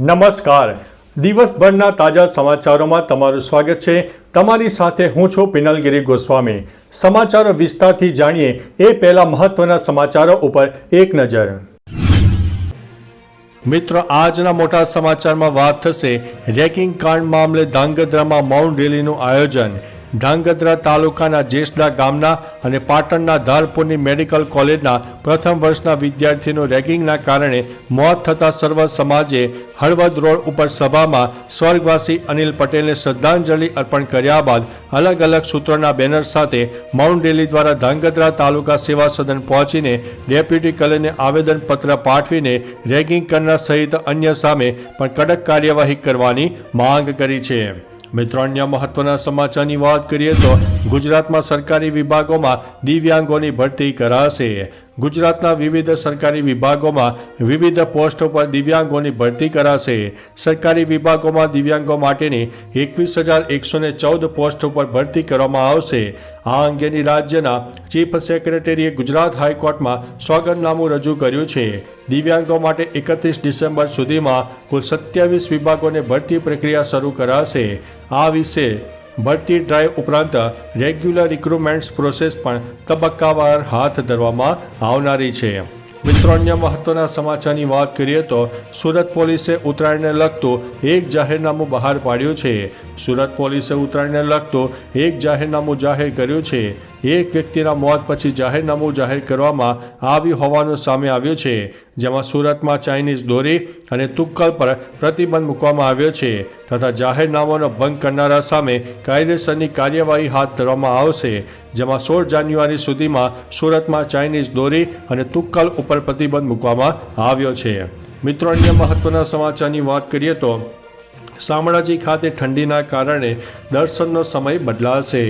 નમસ્કાર. દિવસભરના તાજા સમાચારોમાં તમારું સ્વાગત છે. તમારી સાથે હું છું પિનલગીરી ગોસ્વામી. સમાચારો વિસ્તારથી જાણીએ એ પહેલા મહત્વના સમાચારો ઉપર એક નજર. મિત્રો, આજના મોટા સમાચારમાં વાત થશે. રેકિંગ કાંડ મામલે ધાંગધ્રામાં મૌન રેલીનું આયોજન. ધાંગધ્રા તાલુકાના જેસડા ગામના અને પાટણના ધારપુરની મેડિકલ કોલેજના પ્રથમ વર્ષના વિદ્યાર્થીનું રેગિંગના કારણે મોત થતા સર્વ સમાજે હળવદ રોડ ઉપર સભામાં સ્વર્ગવાસી અનિલ પટેલને શ્રદ્ધાંજલિ અર્પણ કર્યા બાદ અલગ અલગ સૂત્રોના બેનર સાથે માઉન્ટ રેલી દ્વારા ધાંગધ્રા તાલુકા સેવા સદન પહોંચીને ડેપ્યુટી કલેને આવેદનપત્ર પાઠવીને રેગિંગ કરનાર સહિત અન્ય સામે પણ કડક કાર્યવાહી કરવાની માંગ કરી છે. મિત્રો અન્ય મહત્વના સમાચારની વાત કરીએ તો ગુજરાતમાં સરકારી વિભાગોમાં દિવ્યાંગોની ભરતી કરાશે. ગુજરાતના વિવિધ સરકારી વિભાગોમાં વિવિધ પોસ્ટો પર દિવ્યાંગોની ભરતી કરાશે. સરકારી વિભાગોમાં દિવ્યાંગો માટેની એકવીસ હજાર એકસો ને ચૌદ પોસ્ટ ઉપર ભરતી કરવામાં આવશે. આ અંગેની રાજ્યના ચીફ સેક્રેટરીએ ગુજરાત હાઈકોર્ટમાં સોગંદનામું રજૂ કર્યું છે. દિવ્યાંગો માટે એકત્રીસ ડિસેમ્બર સુધીમાં કુલ સત્યાવીસ વિભાગોને ભરતી પ્રક્રિયા શરૂ કરાશે. આ વિશે ભરતી ડ્રાઈવ ઉપરાંત રેગ્યુલર રિક્રુટમેન્ટ્સ પ્રોસેસ પણ તબક્કાવાર હાથ ધરવામાં આવનારી છે. મિત્રો, અન્ય મહત્વના સમાચારની વાત કરીએ તો સુરત પોલીસે ઉત્તરાયણને લગતું એક જાહેરનામું બહાર પાડ્યું છે. સુરત પોલીસે ઉત્તરાયણને લગતું એક જાહેરનામું જાહેર કર્યું છે. એક વ્યક્તિના મોત પછી જાહેરનામું જાહેર કરવામાં આવ્યું હોવાનું સામે આવ્યું છે, જેમાં સુરતમાં ચાઇનીઝ દોરી અને તુક્કલ પર પ્રતિબંધ મૂકવામાં આવ્યો છે, તથા જાહેરનામાનો ભંગ કરનારા સામે કાયદેસરની કાર્યવાહી હાથ ધરવામાં આવશે, જેમાં સોળ જાન્યુઆરી સુધીમાં સુરતમાં ચાઇનીઝ દોરી અને તુક્કલ ઉપર પ્રતિબંધ મૂકવામાં આવ્યો છે. મિત્રો, અન્ય મહત્વના સમાચારની વાત કરીએ તો શામળાજી ખાતે ઠંડીના કારણે દર્શનનો સમય બદલાશે.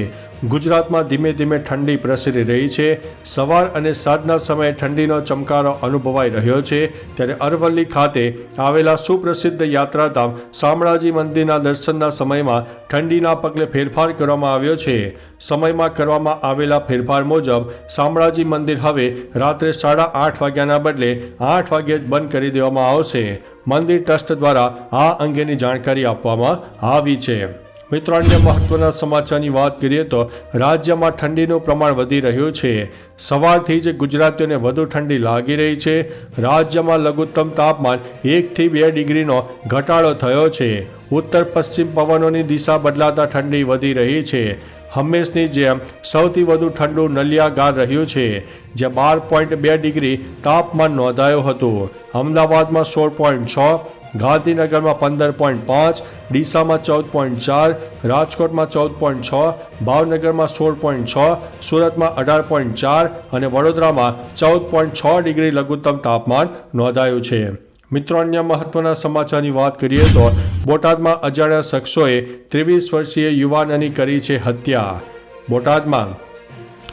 ગુજરાતમાં ધીમે ધીમે ઠંડી પ્રસરી રહી છે. સવાર અને સાંજના સમયે ઠંડીનો ચમકારો અનુભવાઈ રહ્યો છે. ત્યારે અરવલ્લી ખાતે આવેલા સુપ્રસિદ્ધ યાત્રાધામ શામળાજી મંદિરના દર્શનના સમયમાં ઠંડીના પગલે ફેરફાર કરવામાં આવ્યો છે. સમયમાં કરવામાં આવેલા ફેરફાર મુજબ શામળાજી મંદિર હવે રાત્રે સાડા આઠ વાગ્યાના બદલે આઠ વાગ્યે જ બંધ કરી દેવામાં આવશે. મંદિર ટ્રસ્ટ દ્વારા આ અંગેની જાણકારી આપવામાં આવી છે. મિત્રો, અન્ય મહત્વના સમાચારની વાત કરીએ તો રાજ્યમાં ઠંડીનું પ્રમાણ વધી રહ્યું છે. સવારથી જ ગુજરાતીઓને વધુ ઠંડી લાગી રહી છે. રાજ્યમાં લઘુત્તમ તાપમાન એકથી બે ડિગ્રીનો ઘટાડો થયો છે. ઉત્તર પશ્ચિમ પવનોની દિશા બદલાતા ઠંડી વધી રહી છે. હંમેશની જેમ સૌથી વધુ ઠંડુ નલિયાગાર રહ્યું છે જે બાર પોઈન્ટ બે ડિગ્રી તાપમાન નોંધાયું હતું. અમદાવાદમાં સોળ પોઈન્ટ છ, ગાંધીનગરમાં પંદર પોઈન્ટ પાંચ, ડીસામાં ચૌદ પોઈન્ટ ચાર, રાજકોટમાં ચૌદ પોઈન્ટ છ, ભાવનગરમાં સોળ પોઈન્ટ છ, સુરતમાં અઢાર પોઈન્ટ ચાર અને વડોદરામાં ચૌદ પોઈન્ટ છ ડિગ્રી લઘુત્તમ તાપમાન નોંધાયું છે. મિત્રો, અન્ય મહત્વના સમાચારની વાત કરીએ તો બોટાદમાં અજાણ્યા શખ્સોએ ત્રેવીસ વર્ષીય યુવાનની કરી છે હત્યા. બોટાદમાં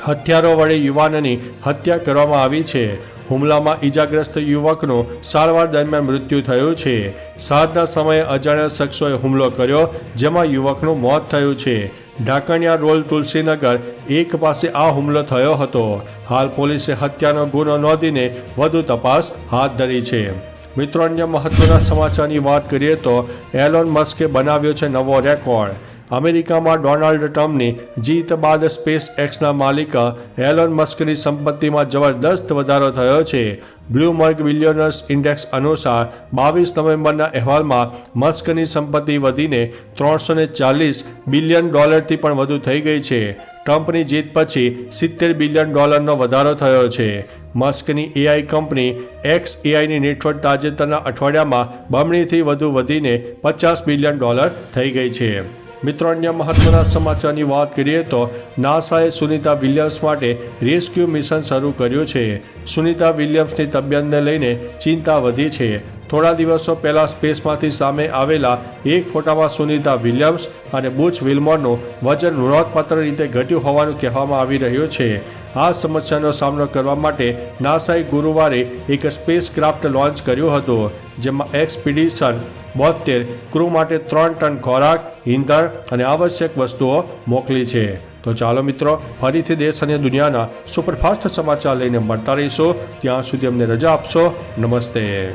હથિયારો વડે યુવાનની હત્યા કરવામાં આવી છે. હુમલામાં ઈજાગ્રસ્ત યુવકનું સારવાર દરમિયાન મૃત્યુ થયું છે. સાંજના સમયે અજાણ્યા શખ્સોએ હુમલો કર્યો, જેમાં યુવકનું મોત થયું છે. ઢાકણિયા રોલ તુલસીનગર એક પાસે આ હુમલો થયો હતો. હાલ પોલીસે હત્યાનો ગુનો નોંધીને વધુ તપાસ હાથ ધરી છે. મિત્રો, અન્ય મહત્વના સમાચારની વાત કરીએ તો એલોન મસ્કે બનાવ્યો છે નવો રેકોર્ડ. અમેરિકામાં ડોનાલ્ડ ટ્રમ્પની જીત બાદ સ્પેસ એક્સના માલિક એલોન મસ્કની સંપત્તિમાં જબરદસ્ત વધારો થયો છે. બ્લુમર્ગ બિલિયનર્સ ઇન્ડેક્સ અનુસાર બાવીસ નવેમ્બરના અહેવાલમાં મસ્કની સંપત્તિ વધીને ત્રણસો ચાલીસ બિલિયન ડોલરથી પણ વધુ થઈ ગઈ છે. ટ્રમ્પની જીત પછી સિત્તેર બિલિયન ડોલરનો વધારો થયો છે. મસ્કની એઆઈ કંપની એક્સ એઆઈની નેટવર્ક તાજેતરના અઠવાડિયામાં બમણીથી વધુ વધીને પચાસ બિલિયન ડોલર થઈ ગઈ છે. મિત્રો, અન્ય મહત્વના સમાચારની વાત કરીએ તો નાસાએ સુનિતા વિલિયમ્સ માટે રેસ્ક્યુ મિશન શરૂ કર્યું છે. સુનિતા વિલિયમ્સની તબિયતને લઈને ચિંતા વધી છે. થોડા દિવસો પહેલાં સ્પેસમાંથી સામે આવેલા એક ફોટામાં સુનિતા વિલિયમ્સ અને બુચ વિલ્મોરનું વજન નોંધપાત્ર રીતે ઘટ્યું હોવાનું કહેવામાં આવી રહ્યું છે. આ સમસ્યાનો સામનો કરવા માટે નાસાએ ગુરુવારે એક સ્પેસ ક્રાફ્ટ લોન્ચ કર્યું હતું, જેમાં એક્સપિડિશન બોતેર ક્રૂ માટે ત્રણ ટન ખોરાક, ઈંધણ અને આવશ્યક વસ્તુઓ મોકલી છે. તો ચાલો મિત્રો, ફરીથી દેશ અને દુનિયાના સુપરફાસ્ટ સમાચાર લઈને મળતા રહીશો. ત્યાં સુધી અમને રજા આપશો. નમસ્તે.